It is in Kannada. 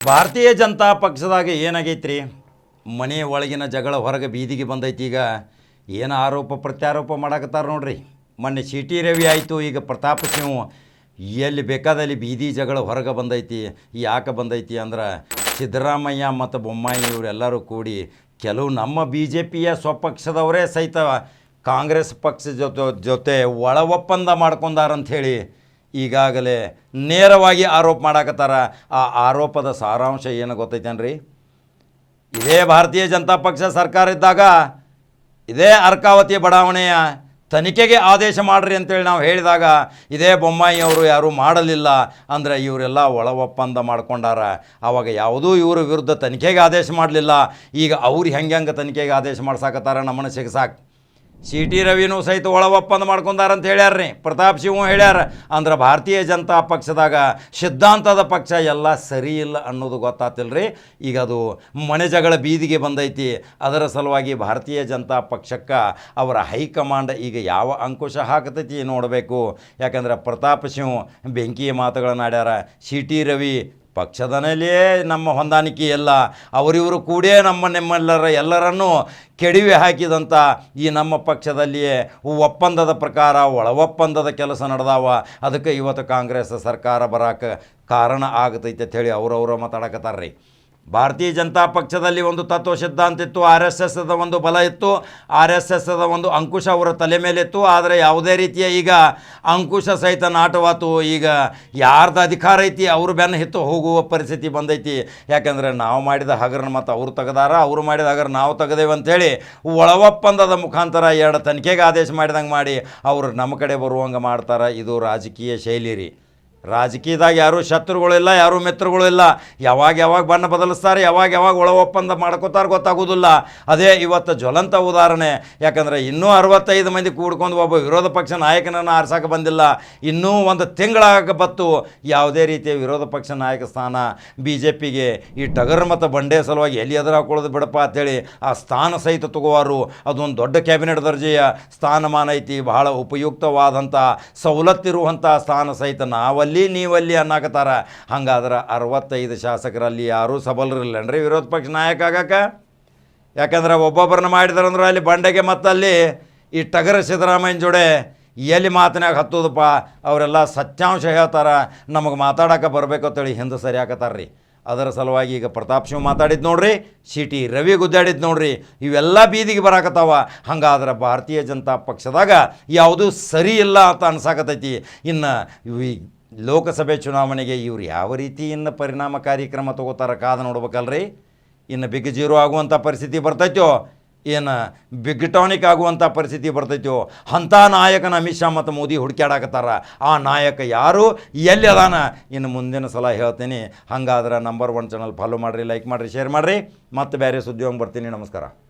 ಭಾರತೀಯ ಜನತಾ ಪಕ್ಷದಾಗ ಏನಾಗೈತ್ರಿ? ಮನೆ ಒಳಗಿನ ಜಗಳ ಹೊರಗೆ ಬೀದಿಗೆ ಬಂದೈತಿ ಈಗ. ಏನು ಆರೋಪ ಪ್ರತ್ಯಾರೋಪ ಮಾಡಕತ್ತಾರ ನೋಡ್ರಿ. ಮೊನ್ನೆ ಸಿ ಟಿ ರವಿ ಆಯಿತು, ಈಗ ಪ್ರತಾಪ್ ಸಿಂಹ. ಎಲ್ಲಿ ಬೇಕಾದಲ್ಲಿ ಬೀದಿ ಜಗಳ ಹೊರಗೆ ಬಂದೈತಿ, ಯಾಕೆ ಬಂದೈತಿ ಅಂದ್ರೆ ಸಿದ್ದರಾಮಯ್ಯ ಮತ್ತು ಬೊಮ್ಮಾಯಿ ಇವರೆಲ್ಲರೂ ಕೂಡಿ ಕೆಲವು ನಮ್ಮ ಬಿ ಜೆ ಪಿಯ ಸ್ವಪಕ್ಷದವರೇ ಸಹಿತ ಕಾಂಗ್ರೆಸ್ ಪಕ್ಷ ಜೊತೆ ಜೊತೆ ಒಳ ಒಪ್ಪಂದ ಮಾಡ್ಕೊಂಡಾರಂಥೇಳಿ ಈಗಾಗಲೇ ನೇರವಾಗಿ ಆರೋಪ ಮಾಡಾಕತ್ತಾರ. ಆ ಆರೋಪದ ಸಾರಾಂಶ ಏನು ಗೊತ್ತೈತೇನ್ರಿ? ಇದೇ ಭಾರತೀಯ ಜನತಾ ಪಕ್ಷ ಸರ್ಕಾರ ಇದ್ದಾಗ ಇದೇ ಅರ್ಕಾವತಿ ಬಡಾವಣೆಯ ತನಿಖೆಗೆ ಆದೇಶ ಮಾಡ್ರಿ ಅಂತೇಳಿ ನಾವು ಹೇಳಿದಾಗ ಇದೇ ಬೊಮ್ಮಾಯಿಯವರು ಯಾರೂ ಮಾಡಲಿಲ್ಲ ಅಂದರೆ ಇವರೆಲ್ಲ ಒಳ ಒಪ್ಪಂದ ಮಾಡ್ಕೊಂಡಾರ. ಆವಾಗ ಯಾವುದೂ ಇವರ ವಿರುದ್ಧ ತನಿಖೆಗೆ ಆದೇಶ ಮಾಡಲಿಲ್ಲ. ಈಗ ಅವ್ರು ಹೆಂಗೆ ಹೆಂಗೆ ತನಿಖೆಗೆ ಆದೇಶ ಮಾಡ್ಸಾಕತ್ತಾರ ನಮ್ಮನ್ನು ಸಿಗಸಾಕ್? ಸಿ ಟಿ ರವಿನೂ ಸಹಿತ ಒಳ ಒಪ್ಪಂದ ಮಾಡ್ಕೊಂಡಾರ ಅಂತ ಹೇಳ್ಯಾರ್ರಿ. ಪ್ರತಾಪ್ ಸಿಂಹ ಹೇಳ್ಯಾರ, ಅಂದ್ರೆ ಭಾರತೀಯ ಜನತಾ ಪಕ್ಷದಾಗ ಸಿದ್ಧಾಂತದ ಪಕ್ಷ ಎಲ್ಲ ಸರಿ ಇಲ್ಲ ಅನ್ನೋದು ಗೊತ್ತಾತಿಲ್ರಿ. ಈಗ ಅದು ಮನೆ ಜಗಳ ಬೀದಿಗೆ ಬಂದೈತಿ. ಅದರ ಸಲುವಾಗಿ ಭಾರತೀಯ ಜನತಾ ಪಕ್ಷಕ್ಕೆ ಅವರ ಹೈಕಮಾಂಡ್ ಈಗ ಯಾವ ಅಂಕುಶ ಹಾಕತೈತಿ ನೋಡಬೇಕು. ಯಾಕಂದ್ರೆ ಪ್ರತಾಪ್ ಸಿಂಹ ಬೆಂಕಿಯ ಮಾತುಗಳನ್ನು ಆಡ್ಯಾರ ಸಿ ಟಿ ರವಿ ಪಕ್ಷದನಲ್ಲೇ ನಮ್ಮ ಹೊಂದಾಣಿಕೆ ಎಲ್ಲ, ಅವರಿವರು ಕೂಡೇ ನಮ್ಮ ನಿಮ್ಮೆಲ್ಲರ ಎಲ್ಲರನ್ನೂ ಕೆಡವಿ ಹಾಕಿದಂಥ ಈ ನಮ್ಮ ಪಕ್ಷದಲ್ಲಿಯೇ ಒಪ್ಪಂದದ ಪ್ರಕಾರ ಒಳ ಒಪ್ಪಂದದ ಕೆಲಸ ನಡೆದಾವ. ಅದಕ್ಕೆ ಇವತ್ತು ಕಾಂಗ್ರೆಸ್ ಸರ್ಕಾರ ಬರಾಕ ಕಾರಣ ಆಗತೈತೆ ಅಂಥೇಳಿ ಅವರವರು ಮಾತಾಡಕತ್ತಾರ್ರಿ ಭಾರತೀಯ ಜನತಾ ಪಕ್ಷದಲ್ಲಿ ಒಂದು ತತ್ವ ಸಿದ್ಧಾಂತ ಇತ್ತು, ಆರ್ ಎಸ್ ಎಸ್ದ ಒಂದು ಬಲ ಇತ್ತು, ಆರ್ ಎಸ್ ಎಸ್ದ ಒಂದು ಅಂಕುಶ ಅವರ ತಲೆ ಮೇಲಿತ್ತು ಆದರೆ ಯಾವುದೇ ರೀತಿಯ ಈಗ ಅಂಕುಶ ಸಹಿತ ನಾಟವಾತು. ಈಗ ಯಾರ್ದು ಅಧಿಕಾರ ಐತಿ, ಅವ್ರು ಬೆನ್ನ ಹಿತ್ತು ಹೋಗುವ ಪರಿಸ್ಥಿತಿ ಬಂದೈತಿ. ಯಾಕಂದರೆ ನಾವು ಮಾಡಿದ ಹಗರಣ ಮತ್ತು ಅವರು ತೆಗೆದಾರ, ಅವರು ಮಾಡಿದ ಹಗರ ನಾವು ತೆಗೆದೇವೆ ಅಂಥೇಳಿ ಒಳ ಒಪ್ಪಂದದ ಮುಖಾಂತರ ಎರಡು ತನಿಖೆಗೆ ಆದೇಶ ಮಾಡಿದಂಗೆ ಮಾಡಿ, ಅವರು ನಮ್ಮ ಕಡೆ ಬರುವಂಗೆ ಮಾಡ್ತಾರೆ. ಇದು ರಾಜಕೀಯ ಶೈಲಿ ರೀ. ರಾಜಕೀಯದಾಗ ಯಾರೂ ಶತ್ರುಗಳಿಲ್ಲ, ಯಾರೂ ಮಿತ್ರಗಳಿಲ್ಲ. ಯಾವಾಗ ಯಾವಾಗ ಬಣ್ಣ ಬದಲಿಸ್ತಾರೆ, ಯಾವಾಗ ಯಾವಾಗ ಒಳ ಒಪ್ಪಂದ ಮಾಡ್ಕೋತಾರೆ ಗೊತ್ತಾಗೋದಿಲ್ಲ ಅದೇ ಇವತ್ತು ಜ್ವಲಂತ ಉದಾಹರಣೆ. ಯಾಕಂದರೆ ಇನ್ನೂ ಅರವತ್ತೈದು ಮಂದಿ ಕೂಡ್ಕೊಂಡು ಒಬ್ಬ ವಿರೋಧ ಪಕ್ಷ ನಾಯಕನನ್ನು ಆರ್ಸಕ್ಕೆ ಬಂದಿಲ್ಲ. ಇನ್ನೂ ಒಂದು ತಿಂಗಳಾಗ ಬತ್ತು ಯಾವುದೇ ರೀತಿಯ ವಿರೋಧ ಪಕ್ಷ ನಾಯಕ ಸ್ಥಾನ ಬಿ ಜೆ ಪಿಗೆ ಈ ಟಗರ್ ಮತ್ತು ಬಂಡೆ ಸಲುವಾಗಿ ಎಲ್ಲಿ ಎದುರು ಹಾಕೊಳ್ಳೋದು ಬಿಡಪ್ಪ ಅಂತೇಳಿ ಆ ಸ್ಥಾನ ಸಹಿತ ತಗೋವಾರು. ಅದೊಂದು ದೊಡ್ಡ ಕ್ಯಾಬಿನೆಟ್ ದರ್ಜೆಯ ಸ್ಥಾನಮಾನ ಐತಿ. ಬಹಳ ಉಪಯುಕ್ತವಾದಂಥ ಸವಲತ್ತಿರುವಂಥ ಸ್ಥಾನ ಸಹಿತ ನಾವಲ್ಲಿ ನೀವಲ್ಲಿ ಅನ್ನಾಕತ್ತಾರ ಹಂಗಾದ್ರೆ ಅರವತ್ತೈದು ಶಾಸಕರಲ್ಲಿ ಯಾರೂ ಸಬಲರಿಲ್ಲನ್ರಿ ವಿರೋಧ ಪಕ್ಷ ನಾಯಕ ಆಗಕ್ಕೆ ಯಾಕಂದ್ರೆ ಒಬ್ಬೊಬ್ಬರನ್ನ ಮಾಡಿದಾರಂದ್ರೆ ಅಲ್ಲಿ ಬಂಡೆಗೆ ಮತ್ತಲ್ಲಿ ಈ ಟಗರ ಸಿದ್ದರಾಮಯ್ಯನ ಜೋಡೆ ಎಲ್ಲಿ ಮಾತನಾಗ ಹತ್ತೋದಪ್ಪ, ಅವರೆಲ್ಲ ಸತ್ಯಾಂಶ ಹೇಳ್ತಾರ, ನಮಗೆ ಮಾತಾಡಕ್ಕೆ ಬರಬೇಕು ಅಂತೇಳಿ ಹಿಂದೆ ಸರಿ ಹಾಕತ್ತಾರ್ರಿ ಅದರ ಸಲುವಾಗಿ ಈಗ ಪ್ರತಾಪ್ ಸಿಂಹ ಮಾತಾಡಿದ್ದು ನೋಡ್ರಿ, ಸಿ ಟಿ ರವಿ ಗುದ್ದಾಡಿದ್ದು ನೋಡ್ರಿ, ಇವೆಲ್ಲ ಬೀದಿಗೆ ಬರಾಕತ್ತಾವ. ಹಂಗಾದ್ರೆ ಭಾರತೀಯ ಜನತಾ ಪಕ್ಷದಾಗ ಯಾವುದೂ ಸರಿ ಇಲ್ಲ ಅಂತ ಅನ್ಸಾಕತ್ತೈತಿ ಇನ್ನು ಲೋಕಸಭೆ ಚುನಾವಣೆಗೆ ಇವ್ರು ಯಾವ ರೀತಿ ಇನ್ನು ಪರಿಣಾಮಕಾರಿ ಕ್ರಮ ತಗೋತಾರ ಕಾದ ನೋಡ್ಬೇಕಲ್ರಿ? ಇನ್ನು ಬಿಗ್ ಜೀರೋ ಆಗುವಂಥ ಪರಿಸ್ಥಿತಿ ಬರ್ತೈತೋ? ಏನು ಬಿಗ್ ಟಾನಿಕ್ ಆಗುವಂಥ ಪರಿಸ್ಥಿತಿ ಬರ್ತೈತೋ? ಅಂಥ ನಾಯಕನ ಅಮಿತ್ ಶಾ ಮತ್ತು ಮೋದಿ ಹುಡುಕ್ಯಾಡಾಕತ್ತಾರ. ಆ ನಾಯಕ ಯಾರು? ಎಲ್ಲಿ ಅದಾನ? ಇನ್ನು ಮುಂದಿನ ಸಲ ಹೇಳ್ತೀನಿ. ಹಂಗಾದ್ರೆ ನಂಬರ್ ಒನ್ ಚಾನಲ್ ಫಾಲೋ ಮಾಡಿರಿ ಲೈಕ್ ಮಾಡಿರಿ ಶೇರ್ ಮಾಡಿರಿ. ಮತ್ತು ಬೇರೆ ಸುದ್ದಿ ಬರ್ತೀನಿ. ನಮಸ್ಕಾರ.